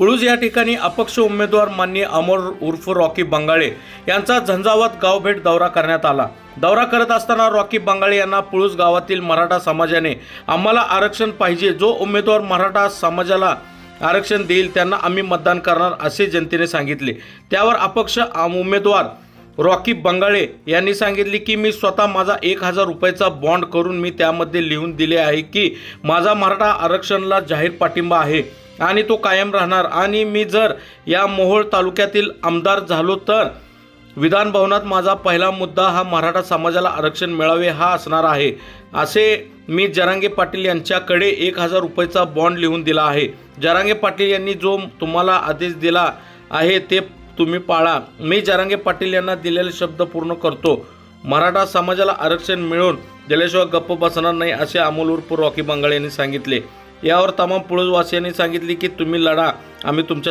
पुळूज या ठिकाणी अपक्ष उमेदवार मान्य अमर उर्फ रॉकी बंगाळे यांचा झंझावत गावभेट दौरा करण्यात आला. दौरा करत असताना रॉकी बंगाळे यांना पुळूज गावातील मराठा समाजाने आम्हाला आरक्षण पाहिजे जो उमेदवार मराठा समाजाला आरक्षण देईल त्यांना आम्ही मतदान करणार असे जनतेने सांगितले. त्यावर अपक्ष आम- उमेदवार रॉकी बंगाळे यांनी सांगितले की मी स्वतः माझा एक हजार रुपयाचा बॉन्ड करून मी त्यामध्ये लिहून दिले आहे की माझा मराठा आरक्षणाला जाहीर पाठिंबा आहे. आणि तो कायम राहणार. आणि मी जर या मोहोळ तालुक्यातील आमदार झालो तर विधान भवनात माझा पहिला मुद्दा हा मराठा समाजाला आरक्षण मिळावे हा असणार आहे. असे मी जरांगे पाटील यांच्याकडे एक हजार रुपयेचा बॉन्ड लिहून दिला आहे. जरांगे पाटील यांनी जो तुम्हाला आदेश दिला आहे ते तुम्ही पाळा. मी जरांगे पाटील यांना दिलेले शब्द पूर्ण करतो. मराठा समाजाला आरक्षण मिळून दिल्याशिवाय गप्प बसणार नाही असे अमोल उर्फ रॉकी बंगाळ यांनी सांगितले. यावर तमाम पुळजवासियांनी सांगितले की तुम्ही लढा आम्ही तुमच्या